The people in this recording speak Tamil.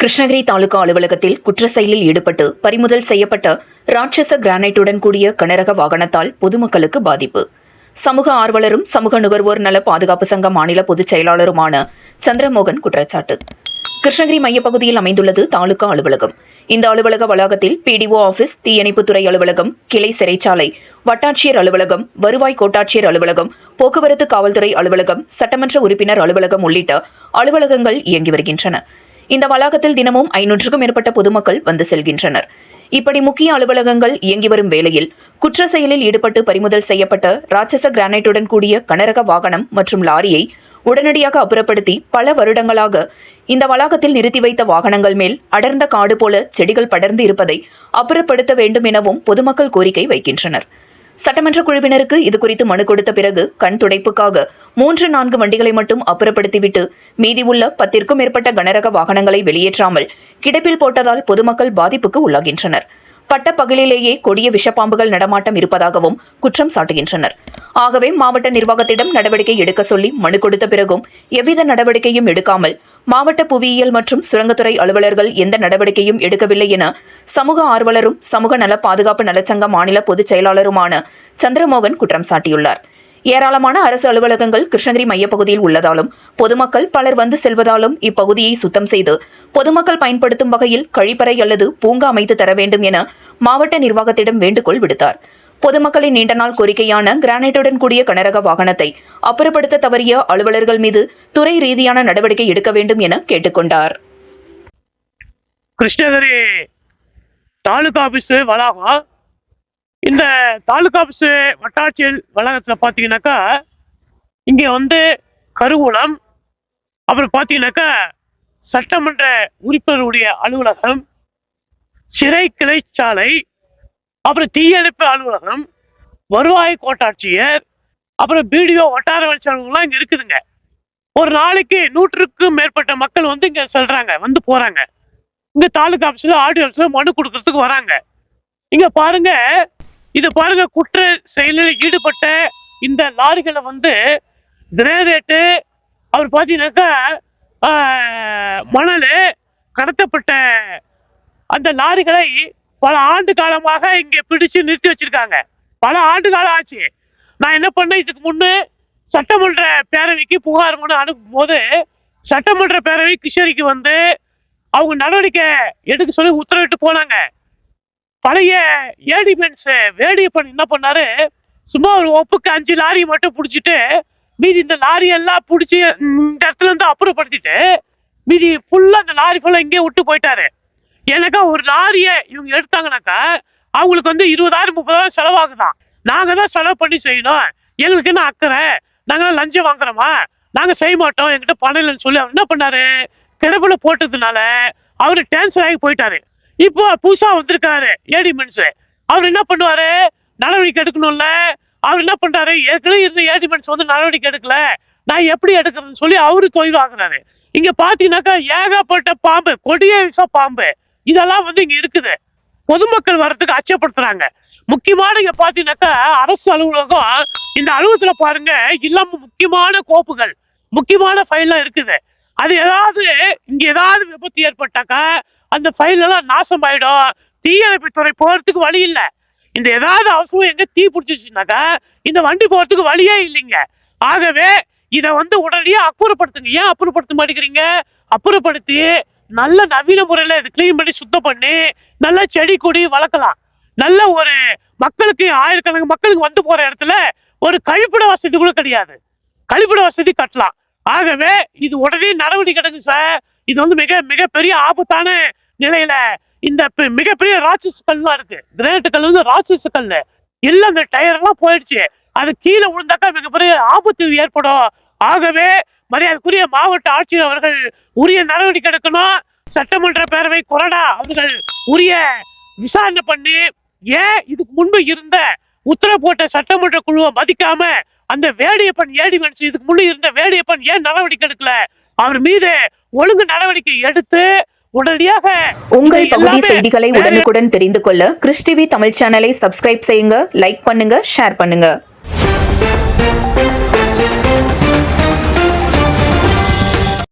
கிருஷ்ணகிரி தாலுகா அலுவலகத்தில் குற்ற செயலில் ஈடுபட்டு பறிமுதல் செய்யப்பட்ட ராட்சச கிரானைட்டுடன் கூடிய கனரக வாகனத்தால் பொதுமக்களுக்கு பாதிப்பு. சமூக ஆர்வலரும் சமூக நுகர்வோர் நல பாதுகாப்பு சங்க மாநில பொதுச் செயலாளருமான சந்திரமோகன் குற்றச்சாட்டு. கிருஷ்ணகிரி மையப்பகுதியில் அமைந்துள்ளது தாலுகா அலுவலகம். இந்த அலுவலக வளாகத்தில் பிடிஓ ஆபீஸ் தீயணைப்புத்துறை அலுவலகம் கிளை சிறைச்சாலை வட்டாட்சியர் அலுவலகம் வருவாய் கோட்டாட்சியர் அலுவலகம் போக்குவரத்து காவல்துறை அலுவலகம் சட்டமன்ற உறுப்பினர் அலுவலகம் உள்ளிட்ட அலுவலகங்கள் இயங்கி வருகின்றன. இந்த வளாகத்தில் தினமும் ஐநூற்றுக்கும் மேற்பட்ட பொதுமக்கள் வந்து செல்கின்றனர். இப்படி முக்கிய அலுவலகங்கள் இயங்கி வரும் வேளையில் குற்ற செயலில் ஈடுபட்டு பறிமுதல் செய்யப்பட்ட ராட்சச கிரானைட்டுடன் கூடிய கனரக வாகனம் மற்றும் லாரியை உடனடியாக அப்புறப்படுத்தி பல வருடங்களாக இந்த வளாகத்தில் நிறுத்தி வைத்த வாகனங்கள் மேல் அடர்ந்த காடு போல செடிகள் படர்ந்து இருப்பதை அப்புறப்படுத்த வேண்டும் எனவும் பொதுமக்கள் கோரிக்கை வைக்கின்றனர். சட்டமன்ற குழுவினருக்கு இதுகுறித்து மனு கொடுத்த பிறகு கண் துடைப்புக்காக மூன்று நான்கு வண்டிகளை மட்டும் அப்புறப்படுத்திவிட்டு மீதி உள்ள பத்திற்கும் மேற்பட்ட கனரக வாகனங்களை வெளியேற்றாமல் கிடப்பில் போட்டதால் பொதுமக்கள் பாதிப்புக்கு உள்ளாகின்றனர். பட்ட பகலிலேயே கொடிய விஷப்பாம்புகள் நடமாட்டம் இருப்பதாகவும் குற்றம் சாட்டுகின்றனர். ஆகவே மாவட்ட நிர்வாகத்திடம் நடவடிக்கை எடுக்க சொல்லி மனு கொடுத்த பிறகும் எவ்வித நடவடிக்கையும் எடுக்காமல் மாவட்ட புவியியல் மற்றும் சுரங்கத்துறை அலுவலர்கள் எந்த நடவடிக்கையும் எடுக்கவில்லை என சமூக ஆர்வலரும் சமூக நல பாதுகாப்பு நலச்சங்க மாநில பொதுச் செயலாளருமான சந்திரமோகன் குற்றம் சாட்டியுள்ளார். ஏராளமான அரசு அலுவலகங்கள் கிருஷ்ணகிரி மையப்பகுதியில் உள்ளதாலும் பொதுமக்கள் பலர் வந்து செல்வதாலும் இப்பகுதியை சுத்தம் செய்து பொதுமக்கள் பயன்படுத்தும் வகையில் கழிப்பறை அல்லது பூங்கா அமைத்து தர வேண்டும் என மாவட்ட நிர்வாகத்திடம் வேண்டுகோள் விடுத்தார். பொதுமக்களின் நீண்ட நாள் கோரிக்கையான கிரானைட்டுடன் கூடிய கனரக வாகனத்தை அப்புறப்படுத்த தவறிய அலுவலர்கள் மீது துறை ரீதியான நடவடிக்கை எடுக்க வேண்டும் என கேட்டுக்கொண்டார். கிருஷ்ணகிரி தாலுகா ஆபீஸ் வளாகம்? இந்த தாலுகா ஆபீஸ் வட்டாட்சியர் வளாகத்தில் பார்த்தீங்கன்னாக்கா இங்கே வந்து கருவூலம் அப்புறம் பார்த்தீங்கன்னாக்கா சட்டமன்ற உறுப்பினருடைய அலுவலகம் சிறை கிளைச்சாலை அப்புறம் தீயணைப்பு அலுவலகம் வருவாய் கோட்டாட்சியர் அப்புறம் பிடிஓ வட்டார வளர்ச்சி அலுவலகம்லாம் இங்கே இருக்குதுங்க. ஒரு நாளைக்கு நூற்றுக்கும் மேற்பட்ட மக்கள் வந்து இங்கே சொல்கிறாங்க வந்து போகிறாங்க இங்கே தாலுகா ஆஃபீஸில் ஆடியோ ஆஃபீஸில் மனு கொடுக்கறதுக்கு வராங்க. இங்கே பாருங்க இது பாருங்க குற்ற செயலில் ஈடுபட்ட இந்த லாரிகளை வந்து கிரேனேட்டு அவர் பார்த்தீங்கன்னாக்கா மணல் கடத்தப்பட்ட அந்த லாரிகளை பல ஆண்டு காலமாக இங்கே பிடிச்சு நிறுத்தி வச்சிருக்காங்க. பல ஆண்டு காலம் ஆச்சு. நான் என்ன பண்ணேன்? இதுக்கு முன்னே சட்டமன்ற பேரவைக்கு புகார் மனு அனுப்பும் போது சட்டமன்ற பேரவை கிஷோரிக்கு வந்து அவங்க நடவடிக்கை எடுக்க சொல்லி உத்தரவிட்டு போனாங்க. பழைய ஏடிமென்ஸ் வேடியப்பன் என்ன பண்ணாரு? சும்மா ஒரு ஒப்புக்கு அஞ்சு லாரி மட்டும் பிடிச்சிட்டு மீதி இந்த லாரி எல்லாம் பிடிச்சி இந்த இடத்துல இருந்து அப்புறப்படுத்திட்டு மீதி ஃபுல்லா அந்த லாரி ஃபுல்லா இங்கே விட்டு போயிட்டாரு. எனக்கா ஒரு லாரியை இவங்க எடுத்தாங்கனாக்கா அவங்களுக்கு வந்து இருபதாயிரம் முப்பதாயிரம் செலவாகுதான். நாங்கள் தான் செலவு பண்ணி செய்யணும். எங்களுக்கு என்ன அக்கறை? நாங்க லஞ்சம் வாங்குறோமா? நாங்கள் செய்ய மாட்டோம். என்கிட்ட பணம் இல்லைன்னு சொல்லி அவர் என்ன பண்ணாரு? கிடப்புல போட்டதுனால அவர் டேன்சர் ஆகி போயிட்டாரு. இப்போ புதுசாக வந்திருக்காரு ஏடி மென்ஸு அவர் என்ன பண்ணுவாரு? நடவடிக்கை எடுக்கணும்ல. அவர் என்ன பண்றாரு? ஏற்கனவே இருந்த ஏடி மென்ஸ் வந்து நடவடிக்கை எடுக்கல. நான் எப்படி எடுக்கிறதுன்னு சொல்லி அவரு தொழில் ஆகுறாரு இங்க பாத்தீங்கன்னாக்கா ஏகப்பட்ட பாம்பு கொடிய விஷம் பாம்பு. இதெல்லாம் வந்து இங்க இருக்குது. பொதுமக்கள் வர்றதுக்கு அச்சப்படுத்துறாங்க. முக்கியமான இங்க பாத்தீங்கன்னாக்கா அரசு அலுவலகம் இந்த அலுவலகத்துல பாருங்க இல்லாம முக்கியமான கோப்புகள் முக்கியமான ஃபைல்லாம் இருக்குது. அது ஏதாவது இங்க ஏதாவது விபத்து ஏற்பட்டாக்கா அந்த ஃபைல் எல்லாம் நாசம் ஆயிடும் தீயணைப்பு துறை போறதுக்கு வழி இல்லை. இந்த ஏதாவது அவசரம் எங்க தீ பிடிச்சிச்சுனாக்கா இந்த வண்டி போறதுக்கு வழியே இல்லைங்க. ஆகவே இதை வந்து உடனடியாக அப்புறப்படுத்துங்க. ஏன் அப்புறப்படுத்த மாட்டேங்கிறீங்க? அப்புறப்படுத்தி நல்ல நவீன முறையில் இது க்ளீன் பண்ணி சுத்தம் பண்ணி நல்ல செடி கொடி வளர்க்கலாம். நல்ல ஒரு மக்களுக்கு ஆயிரக்கணக்கு மக்களுக்கு வந்து போகிற இடத்துல ஒரு கழிப்பிட வசதி கூட கிடையாது. கழிப்பிட வசதி கட்டலாம். ஆகவே இது உடனே நடவடிக்கை எடுங்க சார் இது வந்து மிக மிகப்பெரிய ஆபத்தான நிலையில இந்த மிகப்பெரிய ராட்சஸ் கல்லாம் இருக்கு. கிரேட்டு கல் வந்து ராட்சஸ் கல் எல்லாம் அந்த டயர் எல்லாம் போயிடுச்சு. அது கீழே விழுந்தாக்கா மிகப்பெரிய ஆபத்து ஏற்படும். ஆகவே மரியாதைக்குரிய மாவட்ட ஆட்சியர் அவர்கள் உரிய நடவடிக்கை எடுக்கணும். சட்டமன்ற பேரவை கொறடா. அவர்கள் உரிய விசாரணை பண்ணி ஏன் இதுக்கு முன்பு இருந்த உத்தரவு போட்ட சட்டமன்ற குழுவை மதிக்காம அந்த வேடியப்பன் ஏடிமென்ஸ் இதுக்கு முன்னே இருந்த வேடியப்பன் ஏன் நடவடிக்கை எடுக்கல? அவர் மீது ஒழுங்கு நடவடிக்கை எடுத்து உடனடியாக உங்கள் பகுதி செய்திகளை உடனுக்குடன் தெரிந்து கொள்ள கிறிஸ் டிவி தமிழ் சேனலை சப்ஸ்கிரைப் செய்யுங்க லைக் பண்ணுங்க ஷேர் பண்ணுங்க.